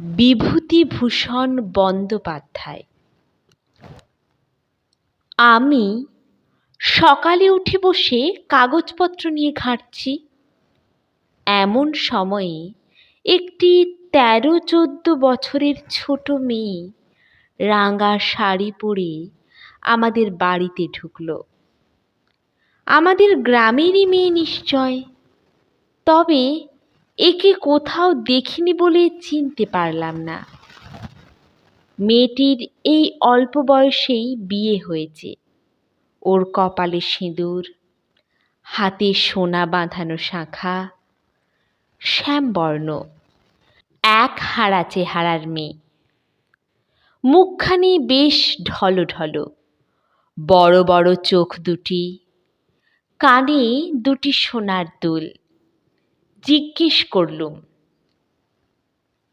বিভূতিভূষণ বন্দ্যোপাধ্যায়। আমি সকালে উঠে বসে কাগজপত্র নিয়ে ঘাঁটছি। এমন সময়ে একটি তেরো চোদ্দ বছরের ছোট মেয়ে রাঙা শাড়ি পরে আমাদের বাড়িতে ঢুকলো। আমাদের গ্রামেরই মেয়ে নিশ্চয়। তবে একে কোথাও দেখিনি বলে চিনতে পারলাম না। মেয়েটির এই অল্প বয়সেই বিয়ে হয়েছে। ওর কপালে সিঁদুর, হাতে সোনা বাঁধানো শাঁখা, শ্যামবর্ণ, এক হারা চেহারার মেয়ে। মুখখানি বেশ ঢলো ঢলো বড় বড় চোখ দুটি, কানে দুটি সোনার দুল। জিজ্ঞেস করলুম,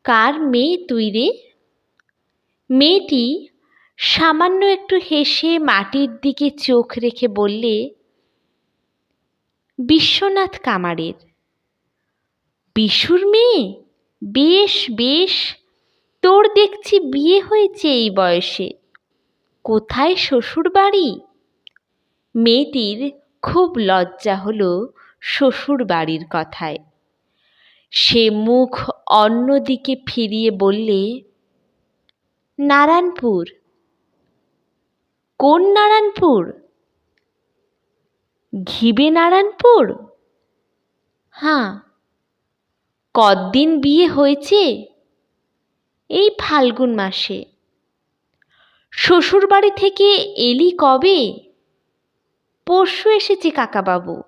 কার মেয়ে তুই রে? মেয়েটি সামান্য একটু হেসে মাটির দিকে চোখ রেখে বললে, বিশ্বনাথ কামারের। বিশুর মেয়ে? বেশ বেশ। তোর দেখছি বিয়ে হয়েছে এই বয়সে। কোথায় শ্বশুর বাড়ি? মেয়েটির খুব লজ্জা হলো শ্বশুর বাড়ির কথায়। সে মুখ অন্যদিকে ফিরিয়ে বললে, নারায়ণপুর। কোন নারায়ণপুর? ঘিবে নারায়ণপুর? হ্যাঁ কদিন বিয়ে হয়েছে? এই ফাল্গুন মাসে। শ্বশুরবাড়ি থেকে এলি কবে? পরশু এসেছে কাকাবাবু।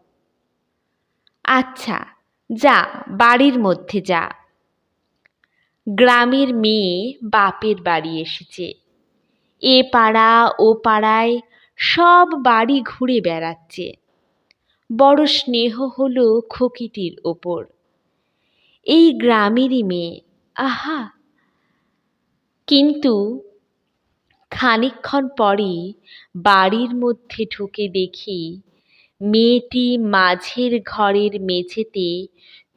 আচ্ছা যা, বাড়ির মধ্যে যা। গ্রামের মেয়ে বাপের বাড়ি এসেছে। এ পাড়া, ও পাড়ায় সব বাড়ি ঘুরে বেড়াচ্ছে। বড় স্নেহ হলো খকিটির ওপর। এই গ্রামেরই মেয়ে, আহা! কিন্তু খানিকক্ষণ পরে বাড়ির মধ্যে ঢুকে দেখি মেয়েটি মাঝের ঘরের মেঝেতে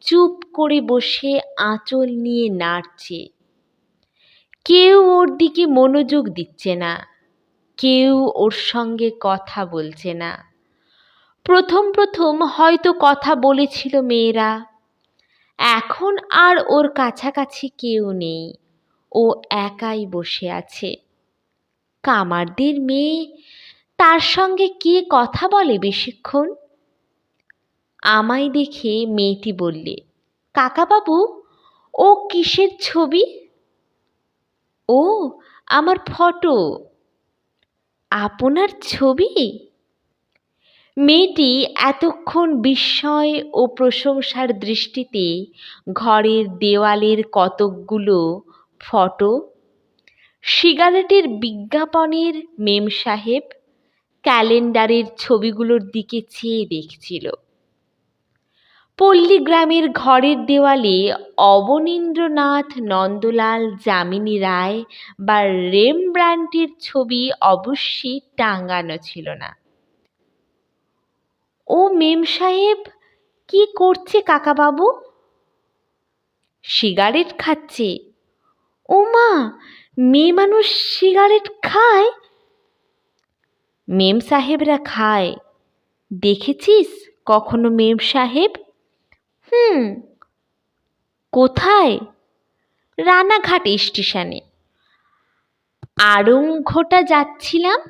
চুপ করে বসে আঁচল নিয়ে নাড়ছে। কেউ ওর দিকে মনোযোগ দিচ্ছে না। কেউ ওর সঙ্গে কথা বলছে না। প্রথম প্রথম হয়তো কথা বলেছিল মেয়েরা। এখন আর ওর কাছাকাছি কেউ নেই। ও একাই বসে আছে। কামারদের মেয়ে তার সঙ্গে কে কথা বলে বেশিক্ষণ? আমায় দেখে মেয়েটি বললে, কাকাবাবু, ও কিসের ছবি? ও, আমার ফটো। আপনার ছবি? মেয়েটি এতক্ষণ বিস্ময় ও প্রশংসার দৃষ্টিতে ঘরের দেওয়ালের কতকগুলো ফটো, সিগারেটের বিজ্ঞাপনের মেম সাহেব ক্যালেন্ডারের ছবিগুলোর দিকে চেয়ে দেখছিল। পল্লীগ্রামের ঘরের দেওয়ালে অবনীন্দ্রনাথ নন্দলাল, যামিনী রায় বা রেমব্রান্টের ছবি অবশ্যই টাঙ্গানো ছিল না। ও মেম সাহেব, কি করছে কাকাবাবু? সিগারেট খাচ্ছে। ও মা, মেয়ে মানুষ সিগারেট খায়? মেম সাহেবরা খায়। দেখেছিস কখনো মেম সাহেব? হুম। কোথায়? রানাঘাট স্টেশনে। আড়ংঘোটা যাচ্ছিলাম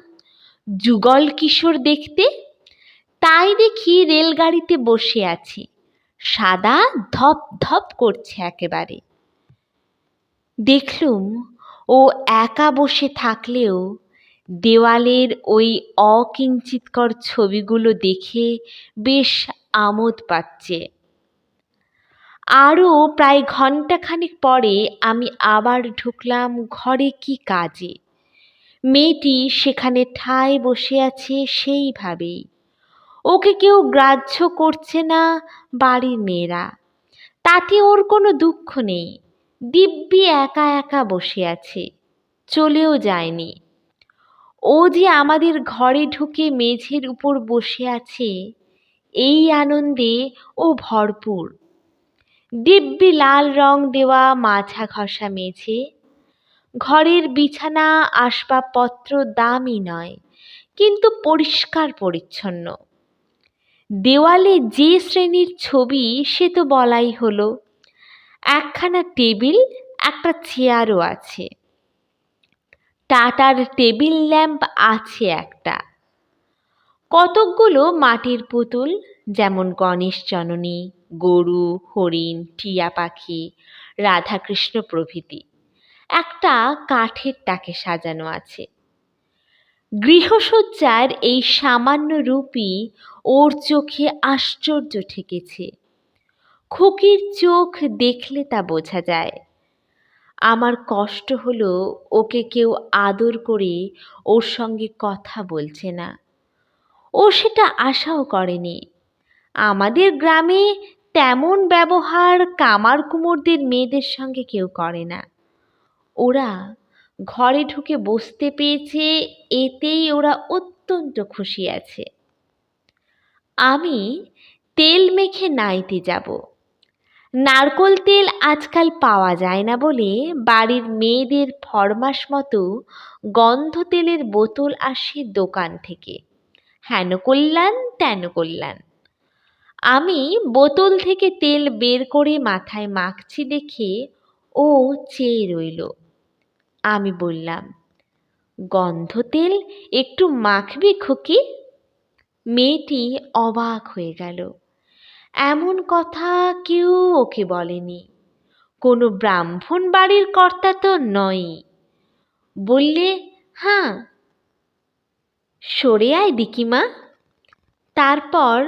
যুগল কিশোর দেখতে। তাই দেখি রেলগাড়িতে বসে আছি। সাদা ধপ ধপ করছে একেবারে। দেখলুম ও একা বসে থাকলেও দেওয়ালের ওই অকিঞ্চিতকর ছবিগুলো দেখে বেশ আমোদ পাচ্ছে। আরও প্রায় ঘণ্টাখানেক পরে আমি আবার ঢুকলাম ঘরে কি কাজে। মেয়েটি সেখানে ঠায় বসে আছে সেইভাবেই। ওকে কেউ গ্রাহ্য করছে না বাড়ির মেয়েরা। তাতে ওর কোনো দুঃখ নেই। দিব্যি একা একা বসে আছে। চলেও যায়নি। ও যে আমাদের ঘরে ঢুকে মেঝের উপর বসে আছে, এই আনন্দে ও ভরপুর। দিব্যি লাল রং দেওয়া মাছা ঘষা মেঝে, ঘরের বিছানা আসবাবপত্র দামি নয়, কিন্তু পরিষ্কার পরিচ্ছন্ন। দেওয়ালে যে শ্রেণির ছবি সে তো বলাই হলো, একখানা টেবিল, একটা চেয়ারও আছে। টাটার টেবিল ল্যাম্প আছে একটা। কতকগুলো মাটির পুতুল, যেমন গণেশ জননী, গরু, হরিণ, টিয়া পাখি, রাধাকৃষ্ণ প্রভৃতি। একটা কাঠের তাকে সাজানো আছে। গৃহসজ্জার এই সামান্য রূপই ওর চোখে আশ্চর্য ঠেকেছে। খুকির চোখ দেখলে তা বোঝা যায়। আমার কষ্ট হলো ওকে কেউ আদর করে ওর সঙ্গে কথা বলছে না। ও সেটা আশাও করেনি। আমাদের গ্রামে তেমন ব্যবহার কামার কুমোরদের মেয়েদের সঙ্গে কেউ করে না। ওরা ঘরে ঢুকে বসতে পেয়েছে, এতেই ওরা অত্যন্ত খুশি আছে। আমি তেল মেখে নাইতে যাব। নারকোল তেল আজকাল পাওয়া যায় না বলে বাড়ির মেয়েদের ফরমাস মতো গন্ধ তেলের বোতল আসে দোকান থেকে। হেন কল্যাণ, তেন কল্যাণ। আমি বোতল থেকে তেল বের করে মাথায় মাখছি দেখে ও চেয়ে রইল। আমি বললাম, গন্ধ তেল একটু মাখবি খুকি? মেয়েটি অবাক হয়ে গেল। এমন কথা কেউ ওকে বলেনি। কোনো ব্রাহ্মণ বাড়ির কর্তা তো নয় বললে হ্যাঁ সরে আয় দিকিমা তারপর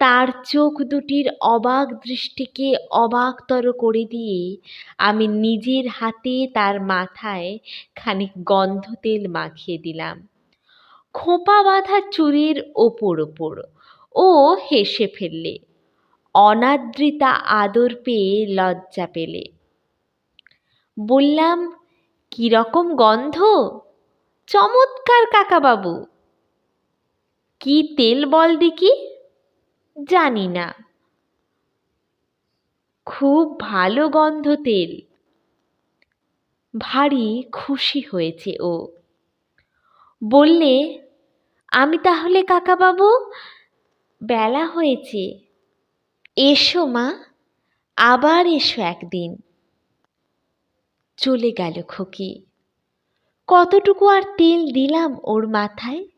তার চোখ দুটির অবাক দৃষ্টিকে অবাকতর করে দিয়ে আমি নিজের হাতে তার মাথায় খানিক গন্ধ তেল মাখিয়ে দিলাম। খোঁপা বাঁধা চুরির ওপর ওপর। ও হেসে ফেললে। অনাদৃতা আদর পেয়ে লজ্জা পেলে। বললাম কীরকম গন্ধ? চমৎকার কাকাবাবু। কি তেল বল দেখি? জানি না। খুব ভালো গন্ধ তেল। ভারী খুশি হয়েছে ও। বললে, আমি তাহলে কাকাবাবু, বেলা হয়েছে। এসো মা, আবার এসো একদিন। চলে গেল খোকি। কতটুকু আর তেল দিলাম ওর মাথায়?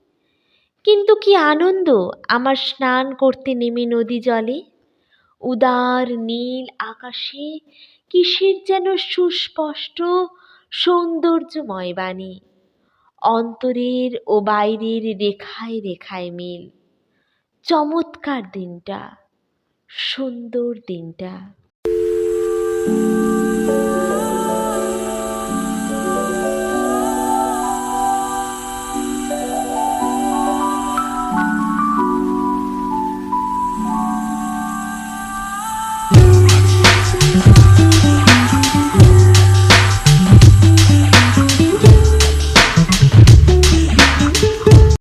কিন্তু কি আনন্দ আমার স্নান করতে নেমে নদী জলে। উদার নীল আকাশে কিসের যেন সুস্পষ্ট সৌন্দর্যময় বাণী। অন্তরের ও বাইরের রেখায় রেখায় মিল। চমৎকার দিনটা। সুন্দর দিনটা।